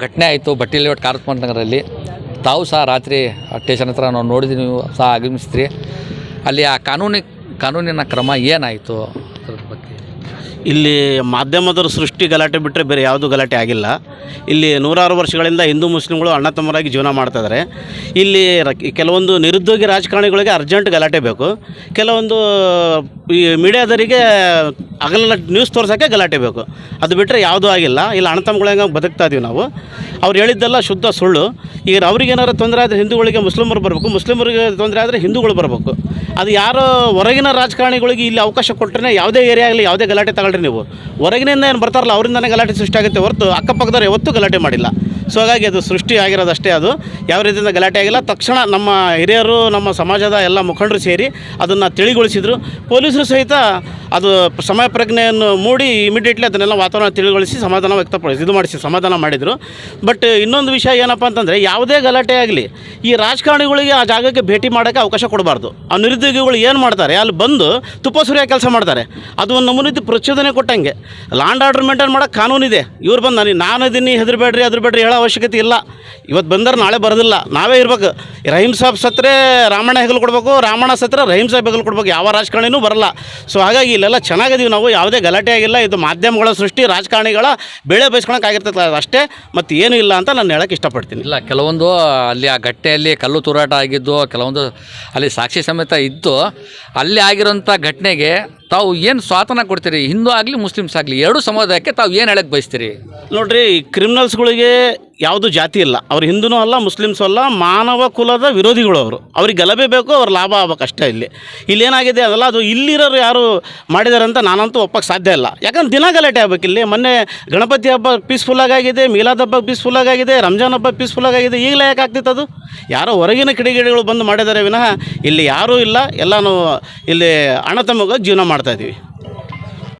ಘಟನೆ ಆಯಿತು ಬಟ್ಟೆಲಿ ಒಟ್ಟು ಕಾರತ್ಮಂತ ತಾವು ಸಹ ರಾತ್ರಿ ಸ್ಟೇಷನ್ ಹತ್ರ ನಾವು ನೋಡಿದ್ವಿ, ನೀವು ಸಹ ಆಗಮಿಸಿದ್ರಿ ಅಲ್ಲಿ ಆ ಕಾನೂನಿ, ಕಾನೂನಿನ ಕ್ರಮ ಏನಾಯಿತು ಅದ್ರ ಬಗ್ಗೆ? ಇಲ್ಲಿ ಮಾಧ್ಯಮದವರು ಸೃಷ್ಟಿ ಗಲಾಟೆ ಬಿಟ್ಟರೆ ಬೇರೆ ಯಾವುದೂ ಗಲಾಟೆ ಆಗಿಲ್ಲ. ಇಲ್ಲಿ ನೂರಾರು ವರ್ಷಗಳಿಂದ ಹಿಂದೂ ಮುಸ್ಲಿಮ್ಗಳು ಅಣ್ಣ ತಮ್ಮರಾಗಿ ಜೀವನ ಮಾಡ್ತಾಯಿದ್ದಾರೆ ಇಲ್ಲಿ ಕೆಲವೊಂದು ನಿರುದ್ಯೋಗಿ ರಾಜಕಾರಣಿಗಳಿಗೆ ಅರ್ಜೆಂಟ್ ಗಲಾಟೆ ಬೇಕು. ಕೆಲವೊಂದು ಈ ಮೀಡಿಯಾದವರಿಗೆ ಹಗಲೆಲ್ಲ ನ್ಯೂಸ್ ತೋರ್ಸೋಕ್ಕೆ ಗಲಾಟೆ ಬೇಕು. ಅದು ಬಿಟ್ಟರೆ ಯಾವುದೂ ಆಗಿಲ್ಲ. ಇಲ್ಲ ಅಣ್ಣ ತಮ್ಮಗಳಂಗೆ ಬದುಕ್ತಾ ಇದೀವಿ ನಾವು. ಅವ್ರು ಹೇಳಿದ್ದೆಲ್ಲ ಶುದ್ಧ ಸುಳ್ಳು. ಈಗ ಅವ್ರಿಗೇನಾದ್ರು ತೊಂದರೆ ಆದರೆ ಹಿಂದೂಗಳಿಗೆ ಮುಸ್ಲಿಮರು ಬರಬೇಕು. ಮುಸ್ಲಿಮರಿಗೆ ತೊಂದರೆ ಆದರೆ ಹಿಂದೂಗಳು ಬರಬೇಕು. ಅದು ಯಾರೋ ಹೊರಗಿನ ರಾಜಕಾರಣಿಗಳಿಗೆ ಇಲ್ಲಿ ಅವಕಾಶ ಕೊಟ್ಟರೆ ಯಾವುದೇ ಏರಿಯಾ ಆಗಲಿ ಯಾವುದೇ ಗಲಾಟೆ ತಗೊಳ್ರಿ ನೀವು. ಹೊರಗಿನಿಂದ ಏನು ಬರ್ತಾರಲ್ಲ, ಅವರಿಂದನೇ ಗಲಾಟೆ ಸೃಷ್ಟಿ ಆಗುತ್ತೆ ಹೊರತು ಅಕ್ಕಪಕ್ಕದವ್ರು ಯಾವತ್ತೂ ಗಲಾಟೆ ಮಾಡಿಲ್ಲ. ಸೊ ಹಾಗಾಗಿ ಅದು ಸೃಷ್ಟಿ ಆಗಿರೋದಷ್ಟೇ ಅದು. ಯಾವ ರೀತಿಯಿಂದ ಗಲಾಟೆ ಆಗಿಲ್ಲ. ತಕ್ಷಣ ನಮ್ಮ ಹಿರಿಯರು, ನಮ್ಮ ಸಮಾಜದ ಎಲ್ಲ ಮುಖಂಡರು ಸೇರಿ ಅದನ್ನು ತಿಳಿಗೊಳಿಸಿದರು. ಪೊಲೀಸರು ಸಹಿತ ಅದು ಸಮಯ ಪ್ರಜ್ಞೆಯನ್ನು ಮೂಡಿ ಇಮಿಡಿಯೇಟ್ಲಿ ಅದನ್ನೆಲ್ಲ ವಾತಾವರಣ ತಿಳಿಗೊಳಿಸಿ ಸಮಾಧಾನ ವ್ಯಕ್ತಪಡಿಸಿ, ಇದು ಮಾಡಿಸಿ, ಸಮಾಧಾನ ಮಾಡಿದರು. ಬಟ್ ಇನ್ನೊಂದು ವಿಷಯ ಏನಪ್ಪ ಅಂತಂದರೆ, ಯಾವುದೇ ಗಲಾಟೆ ಆಗಲಿ, ಈ ರಾಜಕಾರಣಿಗಳಿಗೆ ಆ ಜಾಗಕ್ಕೆ ಭೇಟಿ ಮಾಡೋಕ್ಕೆ ಅವಕಾಶ ಕೊಡಬಾರ್ದು. ಆ ನಿರುದ್ಯೋಗಿಗಳು ಏನು ಮಾಡ್ತಾರೆ, ಅಲ್ಲಿ ಬಂದು ತುಪ್ಪ ಸುರಿಯೋ ಕೆಲಸ ಮಾಡ್ತಾರೆ. ಅದು ಒಂದು ನಮೂನಿ ಪ್ರಚೋದನೆ ಕೊಟ್ಟಂಗೆ. ಲ್ಯಾಂಡ್ ಆರ್ಡರ್ ಮೇಂಟೈನ್ ಮಾಡೋಕ್ಕೆ ಕಾನೂನಿದೆ ಇವ್ರು ಬಂದು, ನಾನು ನಾನು ಇದೀನಿ ಹೆದರ್ಬೇಡ್ರಿ ಹೆದರ್ಬೇಡ್ರಿ ಹೇಳೋ ಅವಶ್ಯಕತೆ ಇಲ್ಲ. ಇವತ್ತು ಬಂದರೆ ನಾಳೆ ಬರೋದಿಲ್ಲ. ನಾವೇ ಇರ್ಬೇಕು. ರಹೀಮ್ ಸಾಬ್ ಸತ್ರೆ ರಾಮಣ್ಣ ಹೆಗಲು ಕೊಡಬೇಕು, ರಾಮಣ್ಣ ಸತ್ರೆ ರಹೀಮ್ ಸಾಬ್ ಹೆಗಲು ಕೊಡಬೇಕು. ಯಾವ ರಾಜಕಾರಣಿನೂ ಬರಲ್ಲ. ಸೊ ಹಾಗಾಗಿ ಇಲ್ಲೆಲ್ಲ ಚೆನ್ನಾಗಿದ್ದೀವಿ ನಾವು ಯಾವುದೇ ಗಲಾಟೆ ಆಗಿಲ್ಲ. ಇದು ಮಾಧ್ಯಮಗಳ ಸೃಷ್ಟಿ ರಾಜಕಾರಣಿಗಳ ಬೆಳೆ ಬಯಸ್ಕೊಳಕ್ಕೆ ಆಗಿರ್ತದೆ ಅಷ್ಟೇ. ಮತ್ತು ಏನೂ ಇಲ್ಲ ಅಂತ ನಾನು ಹೇಳಕ್ಕೆ ಇಷ್ಟಪಡ್ತೀನಿ. ಇಲ್ಲ ಕೆಲವೊಂದು ಅಲ್ಲಿ ಆ ಗಟ್ಟೆಯಲ್ಲಿ ಕಲ್ಲು ತೂರಾಟ ಆಗಿದ್ದು ಕೆಲವೊಂದು ಅಲ್ಲಿ ಸಾಕ್ಷಿ ಸಮೇತ ಇದ್ದು ಅಲ್ಲಿ ಆಗಿರೋಂಥ ಘಟನೆಗೆ ತಾವು ಏನು ಸ್ವಾತನ ಕೊಡ್ತೀರಿ? ಹಿಂದೂ ಆಗಲಿ ಮುಸ್ಲಿಮ್ಸ್ ಆಗಲಿ ಎರಡೂ ಸಮುದಾಯಕ್ಕೆ ತಾವು ಏನು ಹೇಳಕ್ಕೆ ಬಯಸ್ತೀರಿ? ನೋಡಿರಿ ಕ್ರಿಮಿನಲ್ಸ್ಗಳಿಗೆ ಯಾವುದು ಜಾತಿ ಇಲ್ಲ. ಅವ್ರು ಹಿಂದೂ ಅಲ್ಲ, ಮುಸ್ಲಿಮ್ಸು ಅಲ್ಲ, ಮಾನವ ಕುಲದ ವಿರೋಧಿಗಳು ಅವರು. ಅವ್ರಿಗೆ ಗಲಭೆ ಬೇಕು, ಅವ್ರ ಲಾಭ ಆಗ್ಬೇಕು ಅಷ್ಟೇ ಇಲ್ಲಿ ಇಲ್ಲೇನಾಗಿದೆ ಅದಲ್ಲ ಅದು ಇಲ್ಲಿರೋರು ಯಾರು ಮಾಡಿದ್ದಾರೆ ಅಂತ ನಾನಂತೂ ಒಪ್ಪಕ್ಕೆ ಸಾಧ್ಯ ಇಲ್ಲ. ಯಾಕಂದ್ರೆ ದಿನ ಗಲಾಟೆ ಆಗ್ಬೇಕು ಇಲ್ಲಿ. ಮೊನ್ನೆ ಗಣಪತಿ ಹಬ್ಬ ಪೀಸ್ಫುಲ್ಲಾಗಿ ಆಗಿದೆ ಮೀಲಾದ್ ಹಬ್ಬ ಪೀಸ್ಫುಲ್ಲಾಗಿ ಆಗಿದೆ ರಂಜಾನ್ ಹಬ್ಬ ಪೀಸ್ಫುಲ್ಲಾಗಿ ಆಗಿದೆ ಈಗಲೇ ಯಾಕೆ ಆಗ್ತಿತ್ತು ಅದು? ಯಾರೋ ಹೊರಗಿನ ಕಿಡಿಗೇಡಿಗಳು ಬಂದು ಮಾಡಿದ್ದಾರೆ ವಿನಃ ಇಲ್ಲಿ ಯಾರೂ ಇಲ್ಲ. ಎಲ್ಲನೂ ಇಲ್ಲಿ ಅಣ್ಣ ತಮ್ಮಗ ಜೀವನ ಮಾಡ್ತಾಯಿದ್ದೀವಿ